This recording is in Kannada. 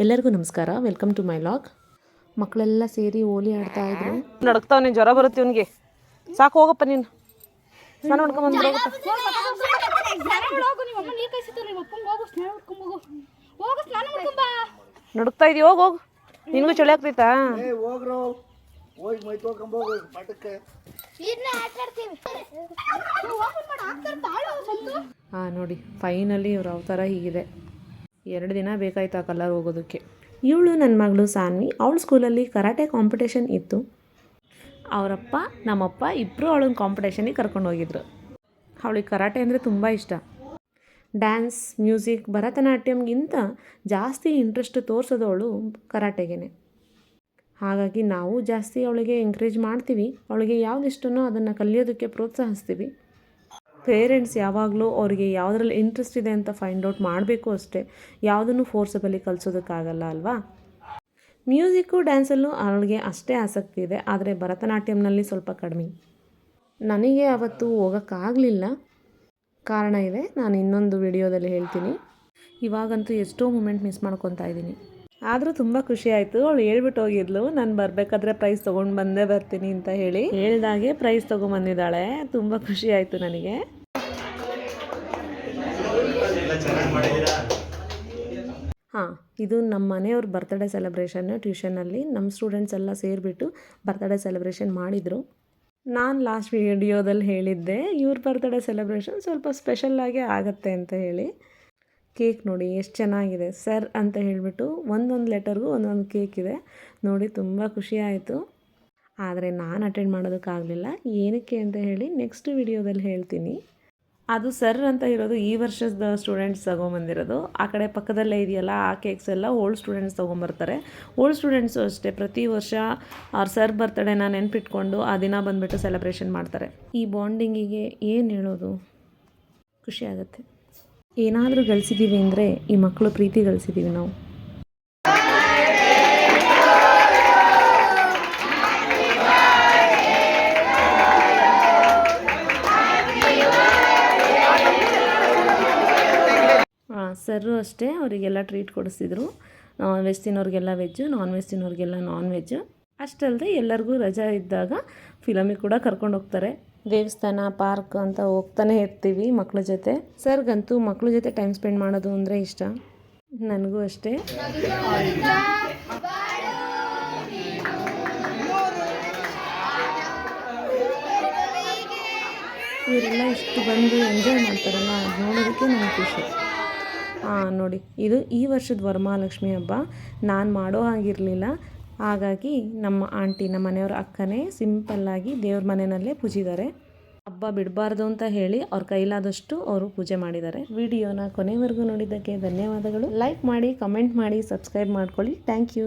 ಎಲ್ಲರಿಗೂ ನಮಸ್ಕಾರ. ವೆಲ್ಕಮ್ ಟು ಮೈ ಲಾಗ್ ಮಕ್ಕಳೆಲ್ಲ ಸೇರಿ ಹೋಲಿ ಆಡ್ತಾ ಇದ್ರು. ನಡಕ್ತಾವ ನೀನು ಜ್ವರ ಬರುತ್ತೆ ಇವನಿಗೆ. ಸಾಕು ಹೋಗಪ್ಪ ನೀನು. ಸ್ನಾನ ಮಾಡ್ಕೊಂಬಂದು ನಡುಕ್ತಾ ಇದೀವಿ ಹೋಗಿ ಹೋಗು. ನಿನ್ಗೂ ಚಳಿ ಆಗ್ತೈತಾ? ಹಾಂ ನೋಡಿ ಫೈನಲಿ ಇವ್ರ ಅವತಾರ ಹೀಗಿದೆ. ಎರಡು ದಿನ ಬೇಕಾಯ್ತು ಆ ಕಲರ್ ಹೋಗೋದಕ್ಕೆ. ಇವಳು ನನ್ನ ಮಗಳು ಸಾನ್ವಿ, ಅವಳ ಸ್ಕೂಲಲ್ಲಿ ಕರಾಟೆ ಕಾಂಪಿಟೇಷನ್ ಇತ್ತು. ಅವರಪ್ಪ, ನಮ್ಮಪ್ಪ ಇಬ್ಬರು ಅವಳನ್ನ ಕಾಂಪಿಟೇಷನಿಗೆ ಕರ್ಕೊಂಡು ಹೋಗಿದ್ರು. ಅವಳಿಗೆ ಕರಾಟೆ ಅಂದರೆ ತುಂಬ ಇಷ್ಟ. ಡ್ಯಾನ್ಸ್ ಮ್ಯೂಸಿಕ್ ಭರತನಾಟ್ಯಂಗಿಂತ ಜಾಸ್ತಿ ಇಂಟ್ರೆಸ್ಟ್ ತೋರಿಸೋದು ಅವಳು ಹಾಗಾಗಿ ನಾವು ಜಾಸ್ತಿ ಅವಳಿಗೆ ಎಂಕರೇಜ್ ಮಾಡ್ತೀವಿ. ಅವಳಿಗೆ ಯಾವ್ದು ಇಷ್ಟನೋ ಅದನ್ನು ಕಲಿಯೋದಕ್ಕೆ ಪ್ರೋತ್ಸಾಹಿಸ್ತೀವಿ. ಪೇರೆಂಟ್ಸ್ ಯಾವಾಗಲೂ ಅವರಿಗೆ ಯಾವುದ್ರಲ್ಲಿ ಇಂಟ್ರೆಸ್ಟ್ ಇದೆ ಅಂತ ಫೈಂಡ್ ಔಟ್ ಮಾಡಬೇಕು ಅಷ್ಟೇ. ಯಾವುದನ್ನು ಫೋರ್ಸಬಲಿ ಕಲಿಸೋದಕ್ಕಾಗಲ್ಲ ಅಲ್ವಾ? ಮ್ಯೂಸಿಕ್ಕು ಡ್ಯಾನ್ಸಲ್ಲೂ ಅವಳಿಗೆ ಅಷ್ಟೇ ಆಸಕ್ತಿ ಇದೆ, ಆದರೆ ಭರತನಾಟ್ಯಂನಲ್ಲಿ ಸ್ವಲ್ಪ ಕಡಿಮೆ. ನನಗೆ ಅವತ್ತು ಹೋಗೋಕ್ಕಾಗಲಿಲ್ಲ. ಕಾರಣ ಇದೆ, ನಾನು ಇನ್ನೊಂದು ವಿಡಿಯೋದಲ್ಲಿ ಹೇಳ್ತೀನಿ. ಇವಾಗಂತೂ ಎಷ್ಟೋ ಮೂಮೆಂಟ್ ಮಿಸ್ ಮಾಡ್ಕೊತಾ ಇದ್ದೀನಿ. ಆದರೂ ತುಂಬ ಖುಷಿ ಆಯಿತು. ಅವಳು ಹೇಳ್ಬಿಟ್ಟು ಹೋಗಿದ್ಲು, ನಾನು ಬರಬೇಕಾದ್ರೆ ಪ್ರೈಸ್ ತೊಗೊಂಡು ಬಂದೇ ಬರ್ತೀನಿ ಅಂತ ಹೇಳಿ. ಹೇಳ್ದಾಗೆ ಪ್ರೈಸ್ ತೊಗೊಂಬಂದಿದ್ದಾಳೆ ತುಂಬ ಖುಷಿ ಆಯಿತು ನನಗೆ. ಹಾಂ, ಇದು ನಮ್ಮ ಮನೆಯವ್ರ ಬರ್ತ್ಡೇ ಸೆಲೆಬ್ರೇಷನ್ ಟ್ಯೂಷನಲ್ಲಿ ನಮ್ಮ ಸ್ಟೂಡೆಂಟ್ಸ್ ಎಲ್ಲ ಸೇರಿಬಿಟ್ಟು ಬರ್ತ್ಡೇ ಸೆಲೆಬ್ರೇಷನ್ ಮಾಡಿದರು. ನಾನು ಲಾಸ್ಟ್ ವಿಡಿಯೋದಲ್ಲಿ ಹೇಳಿದ್ದೆ, ಇವ್ರ ಬರ್ತ್ಡೇ ಸೆಲೆಬ್ರೇಷನ್ ಸ್ವಲ್ಪ ಸ್ಪೆಷಲ್ಲಾಗೇ ಆಗುತ್ತೆ ಅಂತ ಹೇಳಿ. ಕೇಕ್ ನೋಡಿ, ಎಷ್ಟು ಚೆನ್ನಾಗಿದೆ, ಸರ್ ಅಂತ ಹೇಳಿಬಿಟ್ಟು ಒಂದೊಂದು ಲೆಟರ್ಗೂ ಒಂದೊಂದು ಕೇಕ್ ಇದೆ. ನೋಡಿ, ತುಂಬ ಖುಷಿ ಆಯಿತು. ಆದರೆ ನಾನು ಅಟೆಂಡ್ ಮಾಡೋದಕ್ಕಾಗಲಿಲ್ಲ. ಏನಕ್ಕೆ ಅಂತ ಹೇಳಿ ನೆಕ್ಸ್ಟ್ ವಿಡಿಯೋದಲ್ಲಿ ಹೇಳ್ತೀನಿ. ಅದು ಸರ್ ಅಂತ ಇರೋದು ಈ ವರ್ಷದ ಸ್ಟೂಡೆಂಟ್ಸ್ ತಗೊಂಬಂದಿರೋದು. ಆ ಕಡೆ ಪಕ್ಕದಲ್ಲೇ ಇದೆಯಲ್ಲ, ಆ ಕೇಕ್ಸ್ ಎಲ್ಲ ಓಲ್ಡ್ ಸ್ಟೂಡೆಂಟ್ಸ್ ತೊಗೊಂಬರ್ತಾರೆ. ಓಲ್ಡ್ ಸ್ಟೂಡೆಂಟ್ಸು ಅಷ್ಟೇ, ಪ್ರತಿ ವರ್ಷ ಅವ್ರ ಸರ್ ಬರ್ತಡೇನ ನೆನ್ಪಿಟ್ಕೊಂಡು ಆ ದಿನ ಬಂದುಬಿಟ್ಟು ಸೆಲೆಬ್ರೇಷನ್ ಮಾಡ್ತಾರೆ. ಈ ಬಾಂಡಿಂಗಿಗೆ ಏನು ಹೇಳೋದು? ಖುಷಿ ಆಗುತ್ತೆ. ಏನಾದರೂ ಗಳಿಸಿದ್ದೀವಿ ಅಂದರೆ ಈ ಮಕ್ಕಳು ಪ್ರೀತಿ ಗಳಿಸಿದ್ದೀವಿ ನಾವು. ಸರ್ರು ಅಷ್ಟೇ ಅವರಿಗೆಲ್ಲ ಟ್ರೀಟ್ ಕೊಡಿಸಿದ್ರು. ವೆಜ್ ತಿನ್ನೋರಿಗೆಲ್ಲ ವೆಜ್ಜು ನಾನ್ ವೆಜ್ ತಿನ್ನೋರಿಗೆಲ್ಲ ನಾನ್ ವೆಜ್ಜು ಅಷ್ಟಲ್ಲದೆ ಎಲ್ಲರಿಗೂ ರಜಾ ಇದ್ದಾಗ ಫಿಲಮಿಗೆ ಕೂಡ ಕರ್ಕೊಂಡು ಹೋಗ್ತಾರೆ. ದೇವಸ್ಥಾನ, ಪಾರ್ಕ್ ಅಂತ ಹೋಗ್ತಾನೆ ಇರ್ತೀವಿ ಮಕ್ಕಳ ಜೊತೆ. ಸರ್ಗಂತೂ ಮಕ್ಕಳ ಜೊತೆ ಟೈಮ್ ಸ್ಪೆಂಡ್ ಮಾಡೋದು ಅಂದರೆ ಇಷ್ಟ. ನನಗೂ ಅಷ್ಟೇ. ಇವರೆಲ್ಲ ಇಷ್ಟು ಬಂದು ಎಂಜಾಯ್ ಮಾಡ್ತಾರಲ್ಲ ನೋಡೋದಕ್ಕೆ ನನಗೆ ಖುಷಿ. ನೋಡಿ, ಇದು ಈ ವರ್ಷದ ವರಮಹಾಲಕ್ಷ್ಮಿ ಹಬ್ಬ. ನಾನು ಮಾಡೋ ಹಾಗಿರಲಿಲ್ಲ. ಹಾಗಾಗಿ ನಮ್ಮ ಆಂಟಿ, ನಮ್ಮ ಮನೆಯವ್ರ ಅಕ್ಕನೇ ಸಿಂಪಲ್ಲಾಗಿ ದೇವ್ರ ಮನೆಯಲ್ಲೇ ಪೂಜಿದ್ದಾರೆ. ಹಬ್ಬ ಬಿಡಬಾರ್ದು ಅಂತ ಹೇಳಿ ಅವ್ರ ಕೈಲಾದಷ್ಟು ಅವರು ಪೂಜೆ ಮಾಡಿದ್ದಾರೆ. ವಿಡಿಯೋನ ಕೊನೆವರೆಗೂ ನೋಡಿದ್ದಕ್ಕೆ ಧನ್ಯವಾದಗಳು. ಲೈಕ್ ಮಾಡಿ ಕಮೆಂಟ್ ಮಾಡಿ ಸಬ್ಸ್ಕ್ರೈಬ್ ಮಾಡ್ಕೊಳ್ಳಿ. Thank you